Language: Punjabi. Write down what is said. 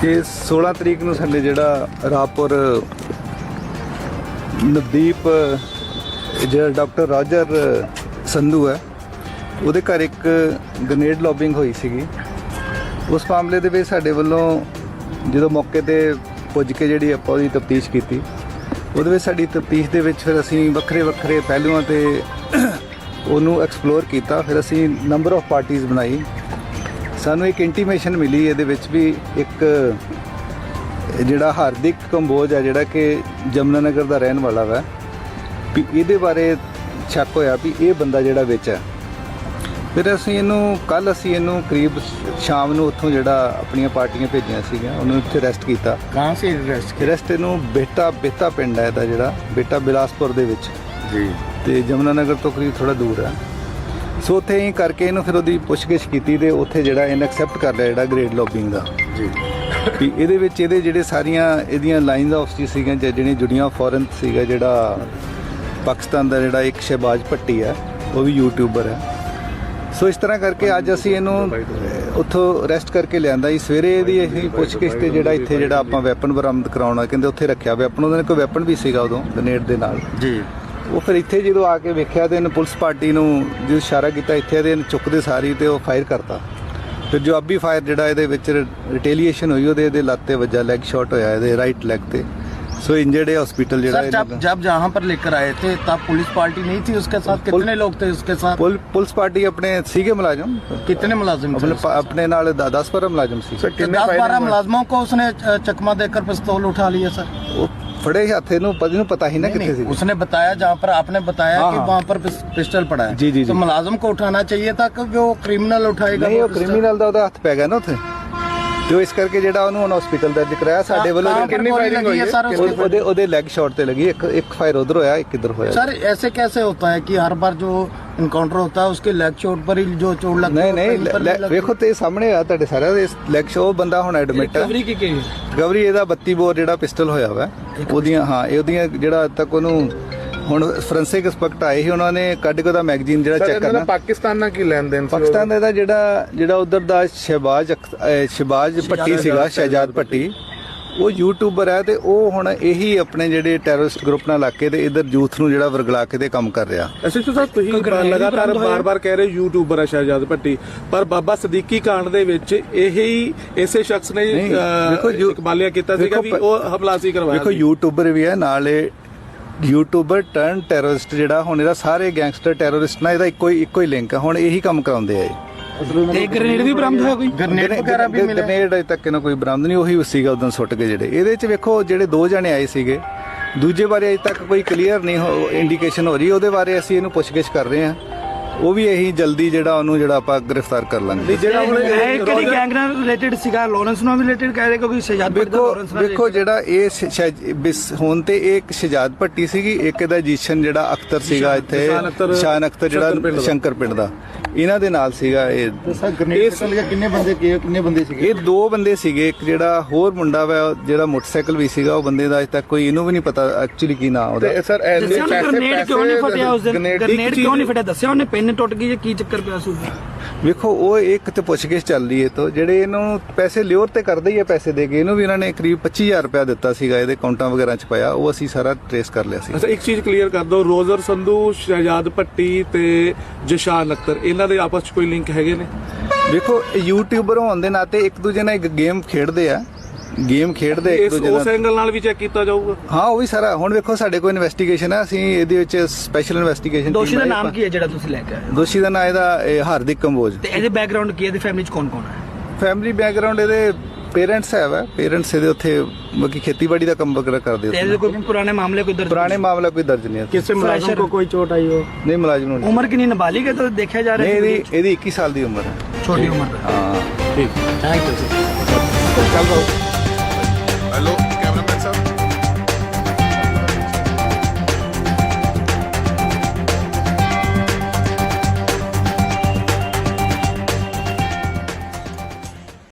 ਕਿ 16 ਤਰੀਕ ਨੂੰ ਸਾਡੇ ਜਿਹੜਾ ਰਾਪੁਰ ਨਵਦੀਪ ਜਿਹੜਾ ਡਾਕਟਰ ਰਾਜਰ ਸੰਧੂ ਹੈ, ਉਹਦੇ ਘਰ ਇੱਕ ਗ੍ਰੇਨੇਡ ਲੌਬਿੰਗ ਹੋਈ ਸੀਗੀ। ਉਸ ਮਾਮਲੇ ਦੇ ਵਿੱਚ ਸਾਡੇ ਵੱਲੋਂ ਜਦੋਂ ਮੌਕੇ ਤੇ ਪੁੱਜ ਕੇ ਜਿਹੜੀ ਆਪਾਂ ਉਹਦੀ ਤਫਤੀਸ਼ ਕੀਤੀ, ਉਹਦੇ ਵਿੱਚ ਸਾਡੀ ਤਫਤੀਸ਼ ਦੇ ਵਿੱਚ ਫਿਰ ਅਸੀਂ ਵੱਖਰੇ ਵੱਖਰੇ ਪਹਿਲੂਆਂ ਤੇ ਉਹਨੂੰ ਐਕਸਪਲੋਰ ਕੀਤਾ ਫਿਰ ਅਸੀਂ ਨੰਬਰ ਆਫ ਪਾਰਟੀਆਂ ਬਣਾਈ। ਸਾਨੂੰ ਇੱਕ ਇੰਟੀਮੇਸ਼ਨ ਮਿਲੀ ਇਹਦੇ ਵਿੱਚ ਵੀ ਇੱਕ ਜਿਹੜਾ ਹਾਰਦਿਕ ਕੰਬੋਜ ਹੈ ਜਿਹੜਾ ਕਿ ਜਮਨਾ ਨਗਰ ਦਾ ਰਹਿਣ ਵਾਲਾ ਹੈ ਵੀ ਇਹਦੇ ਬਾਰੇ ਸ਼ੱਕ ਹੋਇਆ ਵੀ ਇਹ ਬੰਦਾ ਜਿਹੜਾ ਵਿੱਚ ਹੈ ਫਿਰ ਅਸੀਂ ਇਹਨੂੰ ਕੱਲ ਅਸੀਂ ਇਹਨੂੰ ਕਰੀਬ ਸ਼ਾਮ ਨੂੰ ਉੱਥੋਂ ਜਿਹੜਾ ਆਪਣੀਆਂ ਪਾਰਟੀਆਂ ਭੇਜੀਆਂ ਸੀਗੀਆਂ ਉਹਨੂੰ ਇੱਥੇ ਰੈਸਟ ਕੀਤਾ। ਕਾਂ ਸੇ ਰੈਸਟ ਰੈਸਟ ਇਹਨੂੰ ਬੇਟਾ ਬੇਟਾ ਪਿੰਡ ਹੈ ਇਹਦਾ ਜਿਹੜਾ ਬੇਟਾ ਬਿਲਾਸਪੁਰ ਦੇ ਵਿੱਚ। ਜੀ। ਤੇ ਜਮਨਾ ਨਗਰ ਤੋਂ ਕਰੀਬ ਥੋੜਾ ਦੂਰ ਆ। ਸੋ ਉੱਥੇ ਹੀ ਕਰਕੇ ਇਹਨੂੰ ਫਿਰ ਉਹਦੀ ਪੁੱਛਗਿੱਛ ਕੀਤੀ ਤੇ ਉੱਥੇ ਜਿਹੜਾ ਇਹਨ ਐਕਸੈਪਟ ਕਰ ਲਿਆ ਜਿਹੜਾ ਗ੍ਰੇਡ ਲੋਬਿੰਗ ਦਾ। ਜੀ। ਕਿ ਇਹਦੇ ਵਿੱਚ ਇਹਦੇ ਜਿਹੜੇ ਸਾਰੀਆਂ ਇਹਦੀਆਂ ਲਾਈਨਸ ਆਫ ਸੀ ਸੀਗੀਆਂ ਜਿਹੜੀਆਂ ਜੁੜੀਆਂ ਫੋਰਨ ਸੀਗਾ ਜਿਹੜਾ ਪਾਕਿਸਤਾਨ ਦਾ ਜਿਹੜਾ ਇੱਕ ਸ਼ਹਿਬਾਜ਼ ਭੱਟੀ ਹੈ ਉਹ ਵੀ ਯੂਟਿਊਬਰ ਹੈ ਸੋ ਇਸ ਤਰ੍ਹਾਂ ਕਰਕੇ ਅੱਜ ਅਸੀਂ ਇਹਨੂੰ ਉੱਥੋਂ ਰੈਸਟ ਕਰਕੇ ਲਿਆਂਦਾ ਜੀ। ਸਵੇਰੇ ਇਹਦੀ ਅਸੀਂ ਪੁੱਛਗਿੱਛ ਤੇ ਜਿਹੜਾ ਇੱਥੇ ਜਿਹੜਾ ਆਪਾਂ ਵੈਪਨ ਬਰਾਮਦ ਕਰਾਉਣਾ ਕਹਿੰਦੇ ਉੱਥੇ ਰੱਖਿਆ ਵੈਪਨ ਉਹਦੇ ਨਾਲ ਕੋਈ ਵੈਪਨ ਵੀ ਸੀਗਾ ਉਦੋਂ ਗ੍ਰੇਨੇਡ ਦੇ ਨਾਲ। ਜੀ। ਉਹ ਫਿਰ ਇੱਥੇ ਜਦੋਂ ਆ ਕੇ ਵੇਖਿਆ ਤੇ ਇਹਨੇ ਪੁਲਿਸ ਪਾਰਟੀ ਨੂੰ ਜਦੋਂ ਇਸ਼ਾਰਾ ਕੀਤਾ ਇੱਥੇ ਇਹਦੇ ਇਹਨੂੰ ਚੁੱਕਦੇ ਸਾਰੀ ਤੇ ਉਹ ਫਾਇਰ ਕਰਤਾ ਫਿਰ ਜਵਾਬੀ ਫਾਇਰ ਜਿਹੜਾ ਇਹਦੇ ਵਿੱਚ ਰਿਟੇਲੀਏਸ਼ਨ ਹੋਈ ਉਹਦੇ ਇਹਦੇ ਲੱਤ ਤੇ ਵੱਜਾ ਲੈਗ ਸ਼ਾਟ ਹੋਇਆ ਇਹਦੇ ਰਾਈਟ ਲੈਗ ਤੇ ਸੋ ਇੰਜਰਡ ਹੈ ਹਸਪੀਟਲ ਜਿਹੜਾ सर जब ਇਹਨੂੰ- जब जहाँ पर लेकर आए थे तब पुलिस पार्टी नहीं थी उसके साथ कितने लोग थे उसके साथ ਪੁਲ- ਪੁਲਿਸ ਪਾਰਟੀ ਆਪਣੇ ਸੀਗੇ ਮੁਲਾਜ਼ਮ कितने मुलाजिम थे ਆਪਣੇ ਪ- ਆਪਣੇ ਨਾਲ 10 12 ਮੁਲਾਜ਼ਮ ਸੀ दस बारह मुलाजमों को उसने अ, चकमा देकर पिस्तौल उठा लिया सर ਉਹ ਫੜੇ ਹੱਥ ਇਹਨੂੰ ਪਤਾ ਨੂੰ ਪਤਾ ਹੀ ਨਾ नहीं, ਕਿੱਥੇ नहीं, ਸੀ उसने बताया जहाँ पर आपने बताया हाँ, कि हाँ। वहाँ पर पिस- पिस्टल पड़ा है जी, जी, तो जी। मुलाजिम को उठाना चाहिए था कि वो क्रिमिनल उठाएगा ਨਹੀਂ वो ਉਹ पिस्टल? ਕ੍ਰਿਮੀਨਲ ਦਾ ਉਹਦਾ ਹੱਥ ਪੈ ਗਿਆ ਨਾ ਉੱਥੇ ਤੇ ਉਹ ਇਸ ਕਰਕੇ ਜਿਹੜਾ ਉਹਨੂੰ ਹੁਣ ਹਸਪੀਟਲ ਦਰਜ ਕਰਾਇਆ ਸਾਡੇ ਵੱਲੋਂ कहाँ पर गोली लगी है सर ਉਹ- उसके ਉਹਦੇ ਉਹਦੇ ਲੈਗ ਸ਼ਾਟ ਤੇ ਲੱਗੀ ਇੱਕ ਇੱਕ ਫਾਇਰ ਉਧਰ ਹੋਇਆ ਇੱਕ ਇਧਰ ਹੋਇਆ सर ऐसे कैसे होता है कि हर बार जो ਇਨਕਾਊਂਟਰ ਹੁੰਦਾ ਉਸਕੇ ਲੈਗ ਸ਼ੋਟ ਪਰ ਜੋ ਚੋਟ ਲੱਗ ਨਹੀਂ ਨਹੀਂ ਵੇਖੋ ਤੇ ਸਾਹਮਣੇ ਆ ਤੁਹਾਡੇ ਸਾਰਾ ਦੇ ਲੈਗ ਸ਼ੋ ਬੰਦਾ ਹੁਣ ਐਡਮਿਟ ਹੈ ਰਿਕਵਰੀ ਕੀ ਕੀ ਰਿਕਵਰੀ ਇਹਦਾ 32 ਬੋਰ ਜਿਹੜਾ ਪਿਸਟਲ ਹੋਇਆ ਵਾ ਉਹਦੀਆਂ ਹਾਂ ਇਹਦੀਆਂ ਜਿਹੜਾ ਤੱਕ ਉਹਨੂੰ ਹੁਣ ਫ੍ਰਾਂਸਿਕ ਐਕਸਪੈਕਟ ਆਏ ਸੀ ਉਹਨਾਂ ਨੇ ਕੱਢ ਕੇ ਉਹਦਾ ਮੈਗਜ਼ੀਨ ਜਿਹੜਾ ਚੈੱਕ ਕਰਨਾ ਪਾਕਿਸਤਾਨ ਨਾਲ ਕੀ ਲੈਣ ਦੇਣ ਪਾਕਿਸਤਾਨ ਦਾ ਜਿਹੜਾ ਜਿਹੜਾ ਉਧਰ ਦਾ ਸ਼ਹਿਬਾਜ਼ ਸ਼ਹਿਬਾਜ਼ ਪੱਟੀ ਸੀਗਾ ਸ਼ਹਿਜਾਦ ਪੱਟੀ ਉਹ ਯੂਟਿਊਬਰ ਹੈ ਤੇ ਉਹ ਹੁਣ ਇਹੀ ਆਪਣੇ ਜਿਹੜੇ ਟੈਰਰਿਸਟ ਗਰੁੱਪ ਨਾਲ ਲੱਗ ਕੇ ਤੇ ਇਧਰ ਯੂਥ ਨੂੰ ਜਿਹੜਾ ਵਰਗਲਾ ਕੇ ਤੇ ਕੰਮ ਕਰ ਰਿਹਾ। ਐਸਐਚਓ ਸਾਹਿਬ ਤੁਸੀਂ ਲਗਾਤਾਰ ਬਾਰ-ਬਾਰ ਕਹਿ ਰਹੇ ਯੂਟਿਊਬਰ ਹੈ ਸ਼ਹਿਜਾਦ ਭੱਟੀ ਪਰ ਬਾਬਾ ਸਦੀਕੀ ਕਾਂਡ ਦੇ ਵਿੱਚ ਇਹੀ ਇਸੇ ਸ਼ਖਸ ਨੇ ਇਕਬਾਲਿਆ ਕੀਤਾ ਸੀਗਾ ਵੀ ਉਹ ਹਮਲਾ ਸੀ ਕਰਵਾਇਆ ਸੀ। ਯੂਟਿਊਬਰ ਵੀ ਹੈ ਨਾਲੇ ਯੂਟਿਊਬਰ ਟਰਨ ਟੈਰਰਿਸਟ ਜਿਹੜਾ ਹੁਣ ਇਹਦਾ ਸਾਰੇ ਗੈਂਗਸਟਰ ਟੈਰਰਿਸਟ ਨਾਲ ਇਹਦਾ ਇੱਕੋ ਹੀ ਇੱਕੋ ਹੀ ਲਿੰਕ ਹੈ ਹੁਣ ਇਹੀ ਕੰਮ ਕਰਾਉਂਦੇ ਆ ਇਹ। ਤੇ ਗ੍ਰੇਨੇਡ ਵੀ ਬਰਾਮਦ ਹੋਇਆ ਕੋਈ? ਗ੍ਰੇਨੇਡ ਵਗੈਰਾ ਵੀ ਮਿਲੇ ਗ੍ਰੇਨੇਡ ਅਜੇ ਤੱਕ ਇਹਨਾਂ ਕੋਈ ਬਰਾਮਦ ਨਹੀਂ ਉਹੀ ਸੀਗਾ ਉਦੋਂ ਸੁੱਟ ਕੇ ਜਿਹੜੇ। ਇਹਦੇ ਚ ਵੇਖੋ ਜਿਹੜੇ ਦੋ ਜਣੇ ਆਏ ਸੀਗੇ ਦੂਜੇ ਬਾਰੇ ਅਜੇ ਤੱਕ ਕੋਈ ਕਲੀਅਰ ਨਹੀਂ ਹੋ ਇੰਡੀਕੇਸ਼ਨ ਹੋ ਰਹੀ ਉਹਦੇ ਬਾਰੇ ਅਸੀਂ ਇਹਨੂੰ ਪੁੱਛਗਿੱਛ ਕਰ ਰਹੇ ਹਾਂ। ਉਹ ਵੀ ਇਹੀ ਜਲਦੀ ਜਿਹੜਾ ਉਹਨੂੰ ਜਿਹੜਾ ਆਪਾਂ ਗ੍ਰਿਫਤਾਰ ਕਰ ਲਾਂਗੇ। ਜਿਹੜਾ ਹੁਣ ਇਹ ਕਿਹੜੀ ਗੈਂਗ ਨਾਲ ਰਿਲੇਟਡ ਸੀਗਾ? ਲਾਰੈਂਸ ਨਾਲ ਰਿਲੇਟਡ ਕਹਿ ਰਹੇ ਕਿਉਂਕਿ ਸ਼ਹਿਜਾਦ ਭੱਟੀ ਦਾ ਲਾਰੈਂਸ ਨਾਲ ਵੇਖੋ ਜਿਹੜਾ ਇਹ ਬਿਸ ਹੁਣ ਤੇ ਇਹ ਇੱਕ ਸ਼ਜਾਦ ਭੱਟੀ ਸੀਗੀ ਇੱਕ ਇਹਦਾ ਜੀਸ਼ਨ ਜਿਹੜਾ ਅਖਤਰ ਸੀਗਾ ਇੱਥੇ। ਸ਼ਾਨ ਅਖਤਰ ਜਿਹੜਾ। ਸ਼ੰਕਰ ਪਿੰਡ ਦਾ। ਇਹਨਾਂ ਦੇ ਨਾਲ ਸੀਗਾ ਇਹ। ਕਿੰਨੇ ਬੰਦੇ ਕਿੰਨੇ ਬੰਦੇ ਸੀਗੇ? ਇਹ ਦੋ ਬੰਦੇ ਸੀਗੇ ਇੱਕ ਜਿਹੜਾ ਹੋਰ ਮੁੰਡਾ ਵਾ ਜਿਹੜਾ ਮੋਟਰਸਾਈਕਲ ਵੀ ਸੀਗਾ ਉਹ ਬੰਦੇ ਦਾ ਅਜੇ ਤੱਕ ਕੋਈ ਇਹਨੂੰ ਵੀ ਨਹੀਂ ਪਤਾ ਐਕਚੁਅਲੀ ਕੀ ਨਾਂ ਉਹਦਾ। ਸਰ ਉਹਨੇ ਗ੍ਰੇਨੇਡ ਕਿਉਂ ਨਹੀਂ ਫਟਿਆ ਉਸ ਦਿਨ? ਗ੍ਰੇਨੇਡ ਕਿਉਂ ਨਹੀਂ ਫਟਿਆ? ਦੱਸਿਆ ਉਹਨੇ ਪਿੰਨ ਟੁੱਟ ਗਈ ਜਾਂ ਕੀ ਚੱਕਰ ਪਿਆ ਸੀ? ਵੇਖੋ ਉਹ ਇੱਕ ਤੇ ਪੁੱਛਗਿੱਛ ਚੱਲ ਰਹੀ ਹੈ ਤੋਂ ਜਿਹੜੇ ਇਹਨੂੰ ਪੈਸੇ ਲਿਓਰ ਤੇ ਕਰਦੇ ਹੀ ਆ ਪੈਸੇ ਦੇ ਕੇ ਇਹਨੂੰ ਵੀ ਇਹਨਾਂ ਨੇ ਕਰੀਬ 25000 ਰੁਪਇਆ ਦਿੱਤਾ ਸੀਗਾ ਇਹਦੇ ਅਕਾਊਂਟਾਂ ਵਗੈਰਾ ਚ ਪਾਇਆ ਉਹ ਅਸੀਂ ਸਾਰਾ ਟ੍ਰੇਸ ਕਰ ਲਿਆ ਸੀ। ਅੱਛਾ ਇੱਕ ਚੀਜ਼ ਕਲੀਅਰ ਕਰ ਦਿਓ ਰੋਜ਼ਰ ਸੰਧੂ ਸ਼ਹਿਜਾਦ ਭੱਟੀ ਤੇ ਜਸ਼ਾਨ ਅਖਤਰ ਇਹਨਾਂ ਦੇ ਆਪਸ ਚ ਕੋਈ ਲਿੰਕ ਹੈਗੇ ਨੇ? ਵੇਖੋ ਇਹ ਯੂਟਿਊਬਰ ਹੋਣ ਦੇ ਨਾਤੇ ਇੱਕ ਦੂਜੇ ਨਾਲ ਇੱਕ ਗੇਮ ਖੇਡਦੇ ਆ। ਗੇਮ ਖੇਡਦੇ ਇੱਕ ਇਸ ਦੂਜੇ ਉਸ ਨਾਲ ਐਂਗਲ ਨਾਲ ਵੀ ਚੈੱਕ ਕੀਤਾ ਜਾਊਗਾ? ਹਾਂ ਉਹ ਵੀ ਸਾਰਾ। ਹੁਣ ਵੇਖੋ ਸਾਡੇ ਕੋਲ ਇਨਵੈਸਟੀਗੇਸ਼ਨ ਹੈ ਅਸੀਂ ਇਹਦੇ ਵਿੱਚ ਸਪੈਸ਼ਲ ਇਨਵੈਸਟੀਗੇਸ਼ਨ ਦੋਸ਼ੀ ਦਾ ਨਾਮ ਕੀ ਹੈ ਜਿਹੜਾ ਤੁਸੀਂ ਲੈ ਕੇ ਆਏ? ਹੋ? ਦੋਸ਼ੀ ਦਾ ਨਾਮ ਇਹਦਾ ਇਹ ਹਾਰਦਿਕ ਕੰਬੋਜ। ਤੇ ਇਹਦੇ ਬੈਕਗ੍ਰਾਉਂਡ ਕੀ ਹੈ? ਇਹਦੀ ਫੈਮਿਲੀ ਚ ਕੌਣ ਕੌਣ ਹੈ? ਫੈਮਿਲੀ ਬੈਕਗ੍ਰਾਉਂਡ ਇਹਦੇ ਪੇਰੈਂਟਸ ਹੈ ਵਾ। ਪੇਰੈਂਟਸ ਇਹਦੇ ਉੱਥੇ ਬਾਕੀ ਖੇਤੀਬਾੜੀ ਦਾ ਕੰਮ ਵਗੈਰਾ ਕਰਦੇ ਤੇ ਉੱਥੇ। ਇਹਦੇ ਕੋਈ ਪੁਰਾਣੇ ਮਾਮਲੇ ਕੋਈ ਦਰਜ ਪੁਰਾਣੇ ਮਾਮਲਾ ਕੋਈ ਦਰਜ ਨਹੀਂ ਹੈ। ਕਿਸੇ ਮੁਲਾਜ਼ਮ ਕੋ ਕੋਈ ਚੋਟ ਆਈ ਹੋ? ਨਹੀਂ ਮੁਲਾਜ਼ਮ ਨੂੰ ਨਹੀਂ। ਉਮਰ ਕਿੰਨੀ ਨਾਬਾਲਿਗ ਹੈ ਤਾਂ ਦੇਖਿਆ ਜਾ ਰਿਹਾ ਨਹੀਂ ਹੈ ਇਹਦੀ ਇਹਦੀ 21 ਸਾਲ ਦੀ ਉਮਰ ਹੈ। ਛੋਟੀ ਉਮਰ। ਦਾ ਹਾਂ। ਠੀਕ। ਥੈਂਕ ਯੂ ਸਰ ਚੱਲ ਬਾਬੂ Hello?